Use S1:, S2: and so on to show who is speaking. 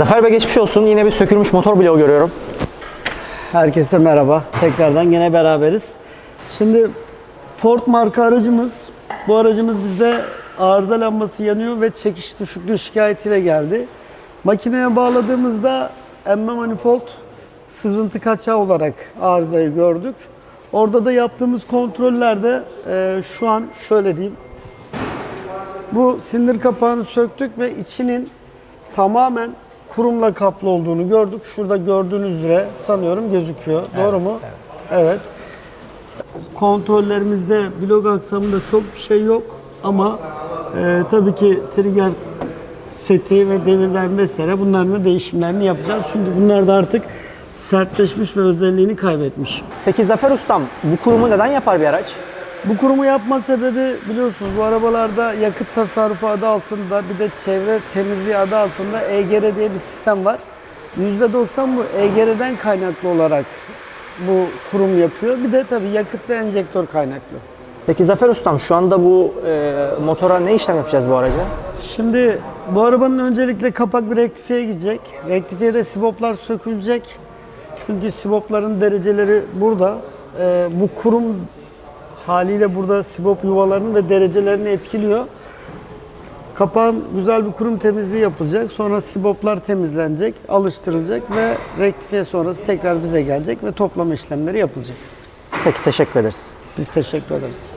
S1: Zafer Bey geçmiş olsun. Yine bir sökülmüş motor bloğu görüyorum.
S2: Herkese merhaba. Tekrardan gene beraberiz. Şimdi Ford marka aracımız. Bu aracımız bizde arıza lambası yanıyor ve çekiş düşüklüğü şikayetiyle geldi. Makineye bağladığımızda emme manifold sızıntı kaçağı olarak arızayı gördük. Orada da yaptığımız kontrollerde e, şu an şöyle diyeyim. Bu sindir kapağını söktük ve içinin tamamen kurumla kaplı olduğunu gördük. Şurada gördüğünüz üzere sanıyorum gözüküyor. Doğru mu? Evet. Kontrollerimizde blok aksamında çok bir şey yok ama e, tabii ki trigger seti ve demirler vesaire bunların da değişimlerini yapacağız. Çünkü bunlar da artık sertleşmiş ve özelliğini kaybetmiş.
S1: Peki Zafer Ustam bu kurumu neden yapar bir araç?
S2: Bu kurumu yapma sebebi biliyorsunuz bu arabalarda yakıt tasarrufu adı altında bir de çevre temizliği adı altında EGR diye bir sistem var. %90 bu EGR'den kaynaklı olarak bu kurum yapıyor. Bir de tabii yakıt ve enjektör kaynaklı.
S1: Peki Zafer Ustam şu anda bu e, motora ne işlem yapacağız bu araca?
S2: Şimdi bu arabanın öncelikle kapak bir rektifiye gidecek. Rektifiyede siboplar sökülecek. Çünkü sibopların dereceleri burada. Ee, bu kurum haliyle burada sibop yuvalarını ve derecelerini etkiliyor. Kapağın güzel bir kurum temizliği yapılacak. Sonra siboplar temizlenecek, alıştırılacak ve rektifiye sonrası tekrar bize gelecek ve toplama işlemleri yapılacak.
S1: Peki teşekkür ederiz.
S2: Biz teşekkür ederiz.